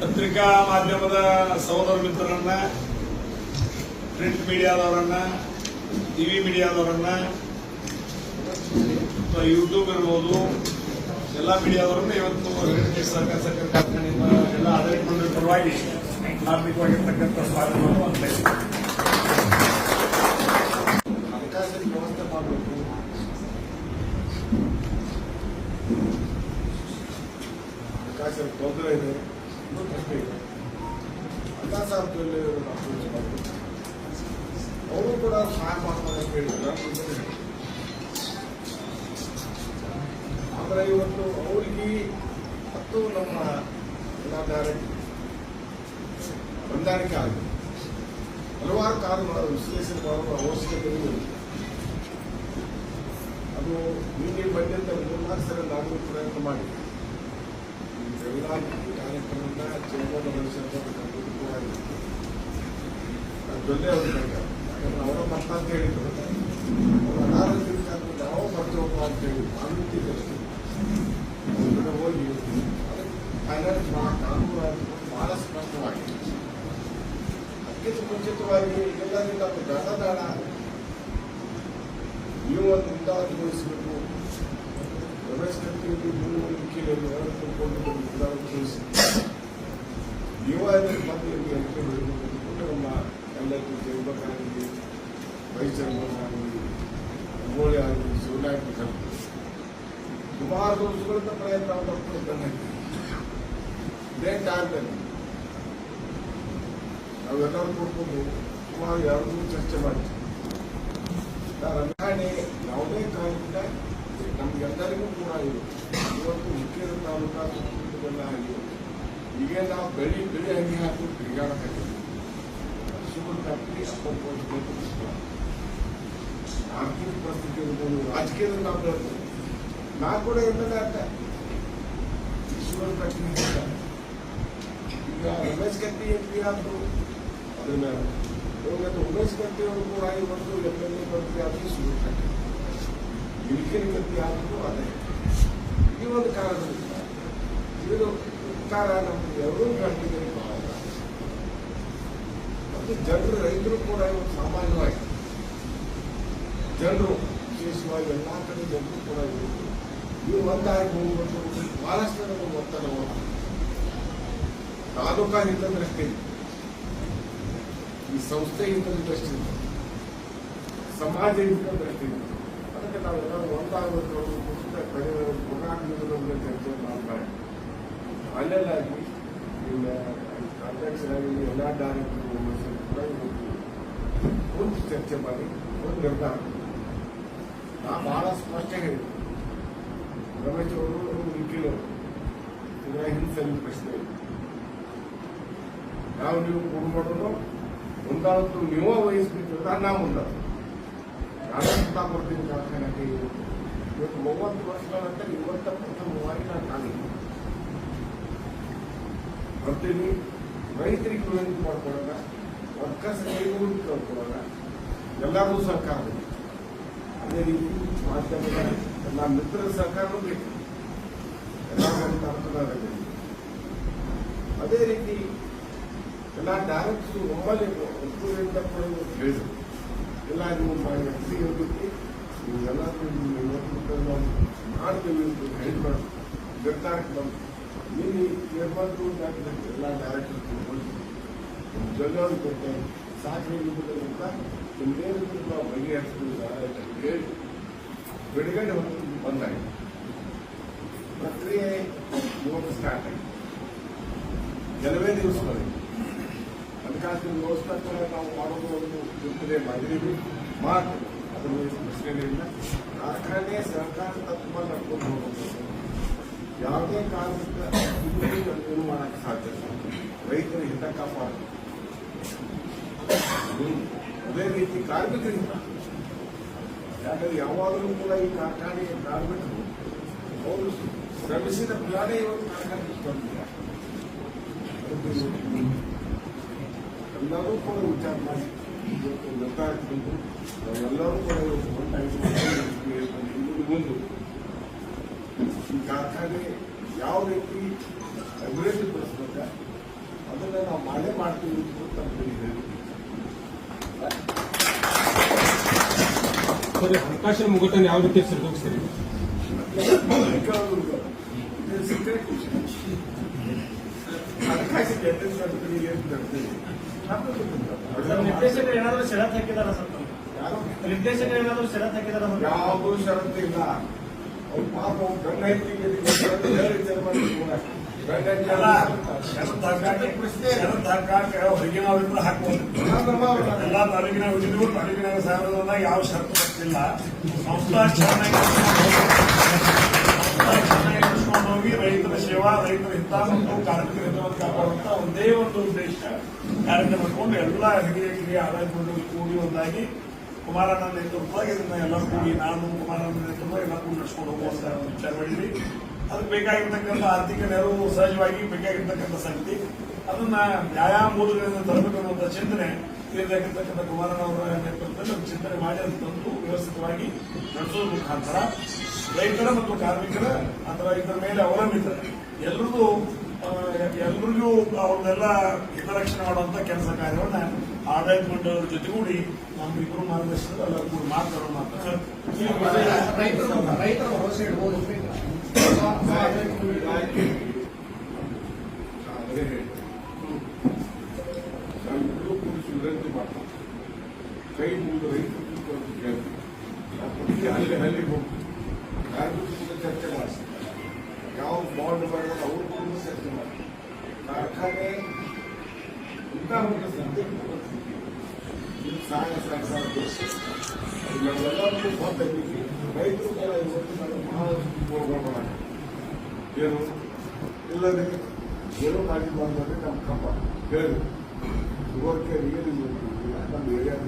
ಪತ್ರಿಕಾ ಮಾಧ್ಯಮದ ಸಹೋದರ ಮಿತ್ರರನ್ನ ಪ್ರಿಂಟ್ ಮೀಡಿಯಾದವರನ್ನ ಟಿವಿ ಮೀಡಿಯಾದವರನ್ನ ಅಥವಾ ಯೂಟ್ಯೂಬ್ ಇರ್ಬೋದು, ಎಲ್ಲ ಮೀಡಿಯಾದವರನ್ನ ಇವತ್ತು ಸರ್ಕಾರ ಸಕ್ಕರೆ ಕಾರ್ಖಾನೆಯಿಂದ ಎಲ್ಲ ಆಡಳಿತ ಮಂಡಳಿ ಪರವಾಗಿ ಹಾರ್ದಿಕವಾಗಿರ್ತಕ್ಕಂಥ ಸ್ವಾಗತವನ್ನು ಅಂತ ಹಣಕಾಸಿನ ವ್ಯವಸ್ಥೆ ಮಾಡಬೇಕು. ಹಣಕಾಸಿನ ತೊಂದರೆ ಇದೆ. ಹಣಕಾಸಲ್ಲಿ ಅವರು ಕೂಡ ಸಹಾಯ ಮಾಡ್ತಾರೆ ಅಂತ ಹೇಳಿದ್ರೆ. ಆದರೆ ಇವತ್ತು ಅವರಿಗೆ ಮತ್ತು ನಮ್ಮ ಎಲ್ಲ ಡೈರೆಕ್ಟ್ ಹೊಂದಾಣಿಕೆ ಆಗಿದೆ. ಹಲವಾರು ಕಾರಣಗಳು ವಿಶ್ಲೇಷಣೆ ಮಾಡುವ ಅವಶ್ಯಕತೆ ಅದು ನಿಮಗೆ ಬಂದಂತ ಮೂರ್ನಾಲ್ಕು ಸಲ ನಾನು ಪ್ರಯತ್ನ ಮಾಡಿ ಕಾರ್ಯಕ್ರಮದ ಚೇಂಬರ್ ಅವ್ರಿಗೆ ಕರೆದ. ಯಾಕಂದ್ರೆ ಅವರ ಮತ ಅಂತ ಹೇಳಿದ್ರು ಅವ್ರು ಅನಾರೋಗ್ಯದಿಂದ ಯಾವ ಬರ್ತೀವಪ್ಪ ಅಂತ ಹೇಳಿ ಮಾಹಿತಿ ಕಳಿಸಿ ಅವ್ರ ಕಡೆ ಹೋಗಿ ಬಹಳ ಸ್ಪಷ್ಟವಾಗಿದೆ ಮುಂಚಿತವಾಗಿ ದಾಡ ದಾಡ ನೀವು ಮುಂದಾಳುಗೊಳಿಸಬೇಕು ರಮೇಶ್ ಕತ್ತಿ ನೀವು ಒಂದು ಕೀಲಲ್ಲಿ ಕೊಂಡು ಮುಂದಾಳುಗೊಳಿಸಿ ನೀವು ಅದನ್ನು ಮತ್ತೆ ಇಲ್ಲಿ ಎಂಟ್ರಿ ಬಿಡಬೇಕು ನಮ್ಮ ಎಲ್ಲ ಜೈವಕ್ಕಾಗಲಿ ವೈಸ್ ಚೇರ್ಮನ್ ಆಗಲಿ ಅಂಗೋಳಿ ಆಗಲಿ ಶಿವನಾಯಕ ಕಲ್ಪು ಸುಮಾರು ವರ್ಷಗಳಿಂದ ಪ್ರಯತ್ನ ಮಾಡ್ಕೊಂಡು ಇದೇ ಟೈಮ್ನಲ್ಲಿ ನಾವೆಲ್ಲರೂ ಕೂತ್ಕೊಂಡು ಸುಮಾರು ಎರಡು ಮೂರು ಚರ್ಚೆ ಮಾಡಿದ್ವಿ ರಮಣೆ ಯಾವುದೇ ಕಾರಣದಿಂದ ನಮ್ಗೆಲ್ಲರಿಗೂ ಕೂಡ ಇದು ಇವತ್ತು ಮುಖ್ಯ ತಾಲೂಕಾ ಸುತ್ತಮುತ್ತಲೆಲ್ಲ ಆಗಿ ಈಗ ನಾವು ಬೆಳಿ ಬೆಳಿ ಹಂಗೆ ಹಾಕಿ ತಿರುಗಾಡಕ್ಕಾಗಿಲ್ಲ ಶುಗರ್ ಫ್ಯಾಕ್ಟ್ರಿ ಅಪ್ಪೊಂದು ಆರ್ಥಿಕ ಪರಿಸ್ಥಿತಿ ಇರ್ಬೋದು ರಾಜಕೀಯದಲ್ಲಿ ನಾವು ಬೆಳೆದ್ವಿ. ನಾ ಕೂಡ ಎಲ್ಲದ ಅರ್ಥ. ಶುಗರ್ ಫ್ಯಾಕ್ಟ್ರಿ ಈಗ ರಮೇಶ್ ಕತ್ತಿ ಎಂ ಪಿ ಆದ್ರು ಅದ್ರ ಮೇಲೆ ಇವಾಗ ಉಮೇಶ್ ಕತ್ತಿ ಅವರು ಕೂಡ ಇವತ್ತು ಎಂ ಎಲ್ ಎ ಮಂತ್ರಿ ಆದರೂ ಶುರು ಇಲ್ಕಿನ ಕತ್ತಿ ಆದರೂ ಅದೇ. ಒಂದು ಕಾರಣದಿಂದ ಇದು ಉತ್ತರ ನಮ್ಗೆ ಎರಡೂ ಬಹಳ ಮತ್ತು ಜನರು, ರೈತರು ಕೂಡ ಇವತ್ತು ಸಾಮಾನ್ಯವಾಗಿ. ಜನರು ವಿಶೇಷವಾಗಿ ಎಲ್ಲ ಕಡೆ ಜನರು ಕೂಡ ಇವತ್ತು ನೀವು ಒಂದಾಗಿ ಹೋಗ್ಬೇಕು ಬಹಳಷ್ಟು ನಮಗೆ ಒತ್ತಡ ಮಾಡ್ತಾರೆ. ತಾಲೂಕಾ ಹಿತದೃಷ್ಟಿ ಈ ಸಂಸ್ಥೆ ಹಿತದೃಷ್ಟಿ ಸಮಾಜ ಹಿತದೃಷ್ಟಿ ನಾವು ಎಲ್ಲರೂ ಒಂದಾಗಬೇಕು ಪುಸ್ತಕ ಕಡಿಮೆ ಗುಣಾತ್ಮಕ ಚರ್ಚೆ ಮಾಡ್ತಾರೆ ಅಲ್ಲೆಲ್ಲಾಗಿ ಇಲ್ಲ ಅಧ್ಯಕ್ಷರಾಗಿ ಎಲ್ಲ ಡೈರೆಕ್ಟರ್ ಕೂಡ ಕುಂತು ಚರ್ಚೆ ಮಾಡಿ ಒಂದು ನಿರ್ಧಾರ. ನಾ ಬಹಳ ಸ್ಪಷ್ಟ ಹೇಳಿದೆ. ರಮೇಶ್ ಅವರು ನಿಖಿಲ್ ಇದರ ಹಿಂಸೆಲ್ಲ ಪ್ರಶ್ನೆ ನಾವು ನೀವು ಕೂಡ ಮಾಡೋದು ಮುಂದಾಳತ್ತು ನೀವೇ ವಹಿಸ್ಬೇಕು ನಾವು ಮುಂದಾಳ ಕೊಡ್ತೀನಿ ಕಾರ್ಖಾನೆಗೆ ಇವತ್ತು ಮೂವತ್ತು ವರ್ಷಗಳ ನಂತರ ಇವತ್ತ ಪ್ರಥಮವಾಗಿ ನಾನು ಕಾಲಿದ್ದೀನಿ ಬರ್ತೀನಿ. ರೈತರಿಗೆ ವಿನಂತಿ ಮಾಡ್ಕೊಡೋಣ ವರ್ಕರ್ಸ್ ಕೈಗೊಂಡು ಕೇಳ್ಕೊಡೋಣ ಎಲ್ಲರೂ ಸರ್ಕಾರ ಬೇಕು. ಅದೇ ರೀತಿ ಮಾಧ್ಯಮದ ಎಲ್ಲ ಮಿತ್ರ ಸಹಕಾರನೂ ಬೇಕು. ಎಲ್ಲ ಅದೇ ರೀತಿ ಎಲ್ಲ ಡೈರೆಕ್ಟ್ಸು ಒಮ್ಮಲೆ ಒತ್ತುವರಿಯಿಂದ ಕೂಡ ಹೇಳಿದರು. ಎಲ್ಲ ನೀವು ಮಾಡಿ ಅಗದಿ ಹೋಗುತ್ತೆ ನೀವೆಲ್ಲ ನೀವು ಇವತ್ತು ನಾವು ಮಾಡ್ತೀವಿ ಅಂತ ಹೇಳಿದ್ರು ನಿರ್ಧಾರಕ್ಕೆ ಬಂದು ನೀನು ಏರ್ಪಾಡು ಎಲ್ಲ ಡೈರೆಕ್ಟರ್ ತಿಳ್ಕೊಂಡು ಜೊಲ್ಲೆಯವ್ರು ಕೊಡ್ತೇವೆ ಸಾಕು ಅಂತ ನಿಮ್ದೇನು ನಾವು ಬಗೆಹರಿಸ್ತೀವಿ ಅಂತ ಹೇಳಿ ಬಿಡುಗಡೆ ಹೊತ್ತು ಬಂದಾಗಿದೆ ಪ್ರಕ್ರಿಯೆ ಇವತ್ತು ಸ್ಟಾರ್ಟ್ ಆಗಿದೆ ಕೆಲವೇ ದಿವಸಗಳಲ್ಲಿ ಕೂಡ ನಾವು ಮಾಡೋದು ಒಂದು ಇರ್ತದೆ ಮಾಡಿದೀವಿ ಮಾತು ಅದರ ಪ್ರಶ್ನೆ ಕಾರ್ಖಾನೆ ಸಹಕಾರ ತತ್ವ ನಡ್ಕೊಂಡು ಯಾವುದೇ ಕಾರಣದಿಂದ ಏನು ಮಾಡಕ್ಕೆ ಸಾಧ್ಯ ರೈತರ ಹಿತ ಕಾಪಾಡ ಅದೇ ರೀತಿ ಕಾರ್ಮಿಕರಿಂದ. ಯಾಕಂದ್ರೆ ಯಾವಾಗಲೂ ಕೂಡ ಈ ಕಾರ್ಖಾನೆಯ ಕಾರ್ಮಿಕರು ಅವರು ಶ್ರಮಿಸಿದ ಫಲನೇ ಇವತ್ತು ಕಾರ್ಖಾನೆ ಬಂದಿಲ್ಲ ಎಲ್ಲರೂ ಕೂಡ ವಿಚಾರ ಮಾಡಿ ಇವತ್ತು ನಿರ್ಧಾರ ತಂದು ನಾವೆಲ್ಲರೂ ಕೂಡ ಇವತ್ತು ಮುಂದೆ ಈ ಕಾರ್ಖಾನೆ ಯಾವ ರೀತಿ ಅಭಿವೃದ್ಧಿ ಪಡಿಸ್ಬೇಕ ಮಾಡ್ತೀವಿ ಅಂತ ಹೇಳಿ. ಹಣಕಾಸಿನ ಮುಗ್ಗಟ್ಟನ್ನು ಯಾವ ರೀತಿ ಸರಿದೂಗಿಸ್ತೀರಿ ಇದು ಎಣ್ಣೆ ಕಂಪನಿಗೆ ಏನ್ ತರ್ತೀವಿ? ನಿರ್ದೇಶಕರು ಏನಾದ್ರು ಷರತ್ತು ಹಾಕಿದಾರ ಸರ್? ನಿರ್ದೇಶಕರು ಏನಾದ್ರು ಷರತ್ತು ಹಾಕಿದಾರ ಯಾವುದೂ ಷರತ್ತು ಇಲ್ಲ ಅವ್ರು ಪಾಪ ಗಂಡ ಹೆಂಡತಿಗೆ ವಿಚಾರ ಹಾಕಾಕ ಹೊರಗಿನವರಿಂದ ಹಾಕ್ಬೋದು ಎಲ್ಲಾ ತಾಲೂಕಿನ ಉಳಿದಿದ್ರು ತಾಲೂಕಿನ ಸಾಹೇಬರದಾಗ ಯಾವ ಷರತ್ತು ಬರ್ತಿಲ್ಲ ಸಂಸ್ಥಾ ಚೆನ್ನಾಗಿ ಹೋಗಿ ರೈತರ ಸೇವಾ, ರೈತರ ಹಿತ ಮತ್ತು ಕಾರ್ಮಿಕರ ಒಂದೇ ಒಂದು ಉದ್ದೇಶ. ಕಾರ್ಯಕ್ರಮ ಇಟ್ಕೊಂಡು ಎಲ್ಲ ಹಿರಿಯ ಹಿರಿಯ ಆದಾಯಗಳು ಕೂಡಿ ಒಂದಾಗಿ ಕುಮಾರಣ್ಣ ನೇತೃತ್ವದಾಗ ಇದನ್ನ ಎಲ್ಲ ಕೂಡಿ ನಾನು ಕುಮಾರಣ್ಣ ನೇತೃತ್ವ ಎಲ್ಲ ಕೂಡಿ ನಡೆಸ್ಕೊಂಡು ಹೋಗುವಂತ ಮಾಡಿದ್ವಿ. ಅದಕ್ಕೆ ಬೇಕಾಗಿರ್ತಕ್ಕಂಥ ಆರ್ಥಿಕ ನೆರವು ಸಹಜವಾಗಿ ಬೇಕಾಗಿರ್ತಕ್ಕಂಥ ಸಂಗತಿ ಅದನ್ನ ಯಾವ ಮೂಲಗಳಿಂದ ತರಬೇಕು ಚಿಂತನೆ ಇರಬೇಕಿರ್ತಕ್ಕಂಥ ಕುಮಾರಣ್ಣ ಅವರ ನೇತೃತ್ವದಲ್ಲಿ ಚಿಂತನೆ ಮಾಡಿ ಅದನ್ನು ತಂದು ವ್ಯವಸ್ಥಿತವಾಗಿ ನಡೆಸೋದ್ರ ಮುಖಾಂತರ ರೈತರ ಮತ್ತು ಕಾರ್ಮಿಕರ ಅಥವಾ ಇದರ ಮೇಲೆ ಅವಲಂಬಿತ ಎಲ್ರಿಗೂ ಎಲ್ರಿಗೂ ಅವ್ರನ್ನೆಲ್ಲ ಹಿತರಕ್ಷಣೆ ಮಾಡುವಂತ ಕೆಲಸ ಕಾರ್ಯವನ್ನ ಆಡಳಿತ ಮಂಡಳಿಯವ್ರ ಜೊತೆಗೂಡಿ ನಮ್ಮ ಇಬ್ಬರು ಮಾರ್ಗದರ್ಶನ ಎಲ್ಲರೂ ಕೂಡಿ ಮಾತಾಡೋಣ ಅಂತ ವಿನಂತಿ ಮಾಡ್ತೀವಿ ಕೈ ಮುಗಿದು ರೈತರು ಅಲ್ಲಿ ಹಳ್ಳಿಗೆ ಹೋಗ್ತೀವಿ ಕಾರ್ಮಿಕರ ಜೊತೆ ಚರ್ಚೆ ಮಾಡಿಸ್ತೀವಿ ಯಾವ ಬಾಂಡ್ ಮಾಡಿದ್ರೆ ಅವ್ರ ಕೂಡ ಚರ್ಚೆ ಮಾಡ್ತೀವಿ ಕಾರ್ಖಾನೆ ಒಂದು ಸಂದರ್ಭ ಸಾಗ ಸಾಗ ನಾವೆಲ್ಲರೂ ಗೊತ್ತಾಗಿದ್ವಿ ರೈತರು ಕೂಡ ಇವತ್ತು ನಾವು ಮಹಾರಾಷ್ಟ್ರಕ್ಕೆ ಹೋಗೋಣ ಏನು ಇಲ್ಲದೆ ಏನೋ ಮಾಡಿದ್ದು ಅಂದ್ರೆ ನಮ್ಮ ಕಂಪ ಹೇಳಿದ್ರು ಇವಕ್ಕೆ ಅಂತ ನಮ್ಮ ಏರಿಯಾದಲ್ಲಿ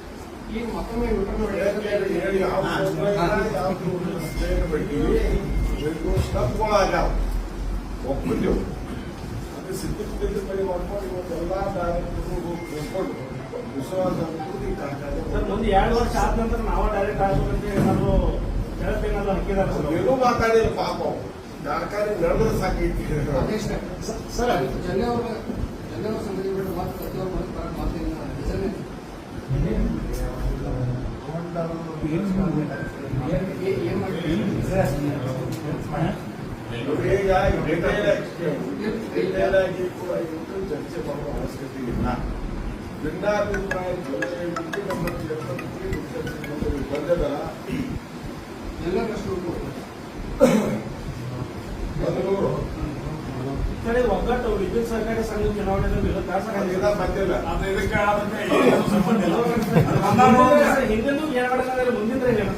ಮತ್ತೊಮ್ಮೆ ವಿವರಣೆ ಹೇಳಿ ಹೇಳಿ ಯಾವ ಯಾವ್ದು ಸ್ಟೇಟ್ ಬಿಟ್ಟಿವಿ ಇದು ಸ್ಟಪ್ಗಳಾಗ್ಯಾವ ಒಪ್ಪಿದ್ದೆವು ಅದು ಸಿದ್ಧತೆ ಬಳಿ ಮಾಡ್ಕೊಂಡು ಈ ಕಾರ್ಖಾನೆ ಸರ್ ಮುಂದೆ ಎರಡು ವರ್ಷ ಆದ ನಂತರ ನಾವು ಡೈರೆಕ್ಟ್ ಆಗ್ಬೇಕಂತ ಏನಾದ್ರು ಏನಾದ್ರು ಹಾಕಿದಾರ ಸರ್ ಏನೂ ಮಾತಾಡಿಲ್ಲ ಪಾಪ ಅವ್ರು. ಕಾರ್ಖಾನೆ ನಡೆದ್ರೆ ಸಾಕೈತಿ ಸರ್ ಜಲ್ಲೆಯವ್ರ ಸಂಗತಿ ಚರ್ಚೆ ಮಾಡುವ ಅವಶ್ಯಕತೆ ಇಲ್ಲ ಭಿನ್ನಾಭಿಪ್ರಾಯ ಮುಖ್ಯ ಮಂತ್ರಿ ಬಂದದ ಎಲ್ಲರಷ್ಟು ಮೊದಲು ಈ ಕಡೆ ಒಗ್ಗಟ್ಟು ವಿದ್ಯುತ್ ಸಹಕಾರಿ ಸಂಘ ಚುನಾವಣೆಯಲ್ಲಿ ಬಂದಿಲ್ಲ ಅದಕ್ಕೆ ಸಂಬಂಧ ಹಿಂದಿನ ಮುಂದಿನ